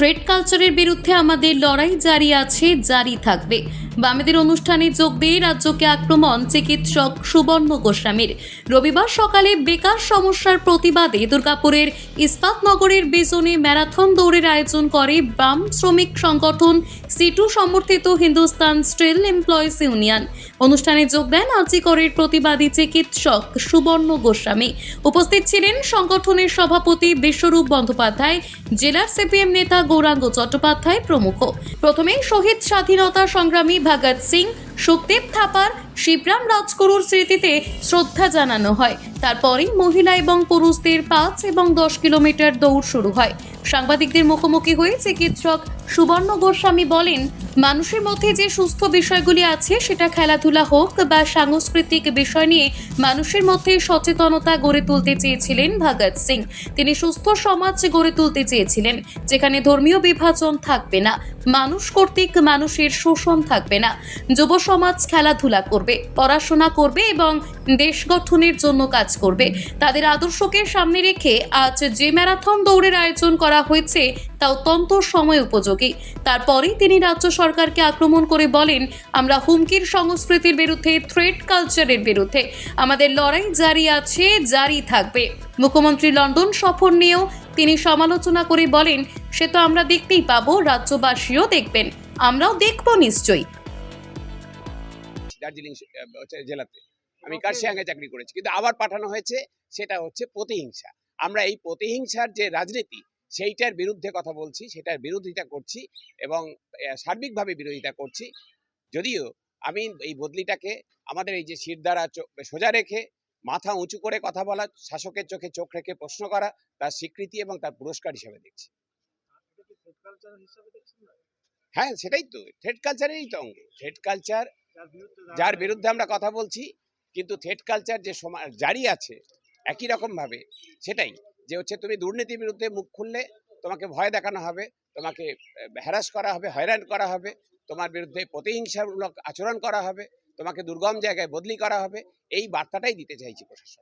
Thread কালচারের বিরুদ্ধে আমাদের লড়াই জারি আছে, জারি থাকবে। বামেদের অনুষ্ঠানে যোগ দিয়ে রাজ্যকে আক্রমণ, চিকিৎসক সুবর্ণ গোস্বামীর। রবিবার সকালে বেকার সমস্যার প্রতিবাদে দুর্গাপুরের ইস্পাতনগরের বেজনে ম্যারাথন দৌড়ের আয়োজন করে বাম শ্রমিক সংগঠন সিটু সমর্থিত হিন্দুস্তান স্টিল এমপ্লয়িজ ইউনিয়ন। অনুষ্ঠানে যোগ দেন আজিকরের প্রতিবাদী চিকিৎসক সুবর্ণ গোস্বামী। উপস্থিত ছিলেন সংগঠনের সভাপতি বিশ্বরূপ বন্দ্যোপাধ্যায়, জেলার সিপিএম নেতা গৌরাঙ্গ চট্টোপাধ্যায় প্রমুখ। প্রথমেই শহীদ স্বাধীনতা সংগ্রামী ভগৎ সিং, সুখদেব থাপার, শিবরাম রাজগুরুর স্মৃতিতে শ্রদ্ধা জানানো হয়। তারপরেই মহিলা এবং পুরুষদের পাঁচ এবং দশ কিলোমিটার দৌড় শুরু হয়। সাংবাদিকদের মুখোমুখি হয়ে চিকিৎসক সুবর্ণ গোস্বামী বলেন, মানুষের মধ্যে যে সুস্থ বিষয়গুলি আছে সেটা খেলাধুলা হোক বা সাংস্কৃতিক বিষয় নিয়ে মানুষের মধ্যে সচেতনতা গড়ে তুলতে চেয়েছিলেন ভগৎ সিং। তিনি সুস্থ সমাজ গড়ে তুলতে চেয়েছিলেন, যেখানে ধর্মীয় বিভাজন থাকবে না, মানুষ কর্তৃক মানুষের শোষণ থাকবে না। যুব সমাজ খেলাধুলা করবে, পড়াশোনা করবে এবং দেশ গঠনের জন্য কাজ করবে। তাদের আদর্শকে সামনে রেখে আজ যে ম্যারাথন দৌড়ের আয়োজন করা হয়েছে তা অত্যন্ত সময় উপযোগী। তারপরেই তিনি রাজ্য সরকারকে আক্রমণ করে বলেন আমরা হুমকির সংস্কৃতির বিরুদ্ধে থ্রেড কালচারের বিরুদ্ধে। আমাদের লড়াই জারি আছে জারি থাকবে। মুখ্যমন্ত্রী লন্ডন সফর নিয়েও তিনি সমালোচনা করে বলেন সে তো আমরা দেখতেই পাবো রাজ্যবাসীও দেখবেন। আমরাও দেখব নিশ্চয়ই। দার্জিলিং জেলাতে। আমি কার্শিয়াঙ্গে চাকরি করেছি। কিন্তু আবার পাঠানো হয়েছে সেটা হচ্ছে প্রতিহিংসা। আমরা এই প্রতিহিংসার যে রাজনীতি সেইটার বিরুদ্ধে কথা বলছি সেটার বিরোধিতা করছি এবং সার্বিকভাবে বিরোধিতা করছি। যদিও আমি এই বদলিটাকে আমাদের এই যে শিরদারা সোজা রেখে মাথা উঁচু করে কথা বলা শাসকের চোখে চোখ রেখে প্রশ্ন করা তার স্বীকৃতি এবং তার পুরস্কার হিসেবে দেখছি। হ্যাঁ সেটাই তো থ্রেড কালচারেরই তো অঙ্গ। থ্রেড কালচার যার বিরুদ্ধে আমরা কথা বলছি কিন্তু থ্রেড কালচার যে সমাজ জারি আছে একই রকম ভাবে সেটাই। যে হচ্ছে তুমি দুর্নীতির বিরুদ্ধে মুখ খুললে তোমাকে ভয় দেখানো হবে তোমাকে হ্যারাস করা হবে হয়রান করা হবে তোমার বিরুদ্ধে প্রতিহিংসামূলক আচরণ করা হবে তোমাকে দুর্গম জায়গায় বদলি করা হবে এই বার্তাটাই দিতে চাইছি প্রশাসন।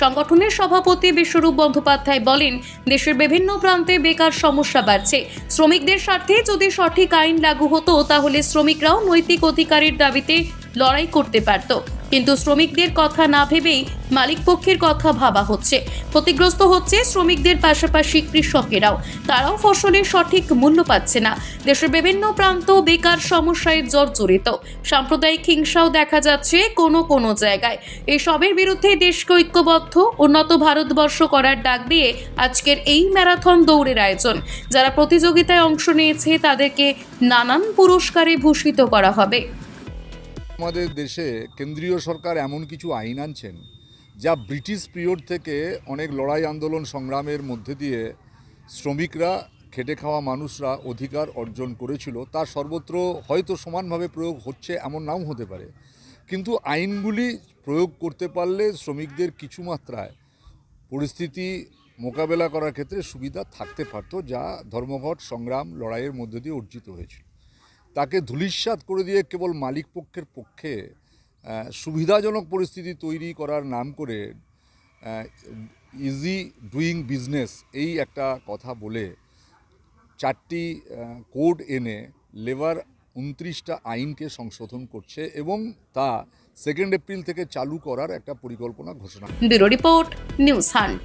সংগঠনের সভাপতি বিশ্বরূপ বন্দ্যোপাধ্যায় বলেন দেশের বিভিন্ন প্রান্তে বেকার সমস্যা বাড়ছে। শ্রমিকদের স্বার্থে যদি সঠিক আইন লাগু হতো তাহলে শ্রমিকরাও নৈতিক অধিকারের দাবিতে লড়াই করতে পারত। কিন্তু শ্রমিকদের কথা না ভেবেই মালিক পক্ষের কথা ভাবা হচ্ছে। ক্ষতিগ্রস্ত হচ্ছে শ্রমিকদের পাশাপাশি কৃষকেরাও। তারাও ফসলের সঠিক মূল্য পাচ্ছে না। দেশের বিভিন্ন প্রান্ত বেকার সমস্যায় জর্জরিত। সাম্প্রদায়িক হিংসাও দেখা যাচ্ছে কোনো কোনো জায়গায়। এসবের বিরুদ্ধে দেশকে ঐক্যবদ্ধ, উন্নত ভারতবর্ষ করার ডাক দিয়ে আজকের এই ম্যারাথন দৌড়ের আয়োজন। যারা প্রতিযোগিতায় অংশ নিয়েছে, তাদেরকে নানান পুরস্কারে ভূষিত করা হবে। আমাদের দেশে কেন্দ্রীয় সরকার এমন কিছু আইন আনছেন যা ব্রিটিশ পিরিয়ড থেকে অনেক লড়াই আন্দোলন সংগ্রামের মধ্যে দিয়ে শ্রমিকরা, খেটে খাওয়া মানুষরা অধিকার অর্জন করেছিল। তা সর্বত্র হয়তো সমানভাবে প্রয়োগ হচ্ছে এমন নাও হতে পারে। কিন্তু আইনগুলি প্রয়োগ করতে পারলে শ্রমিকদের কিছু মাত্রায় পরিস্থিতি মোকাবেলা করার ক্ষেত্রে সুবিধা থাকতে পারত, যা ধর্মঘট, সংগ্রাম, লড়াইয়ের মধ্যে দিয়ে অর্জিত হয়েছিল। তাকে ধূলিস্যাৎ করে দিয়ে কেবল মালিক পক্ষের পক্ষে সুবিধাজনক পরিস্থিতি তৈরি করার নাম করে ইজি ডুইং বিজনেস এই একটা কথা বলে চারটি কোড এনে লেবার উনত্রিশটা আইনকে সংশোধন করছে এবং তা সেকেন্ড এপ্রিল থেকে চালু করার একটা পরিকল্পনা ঘোষণা ব্যুরো রিপোর্ট, নিউজ হান্ট।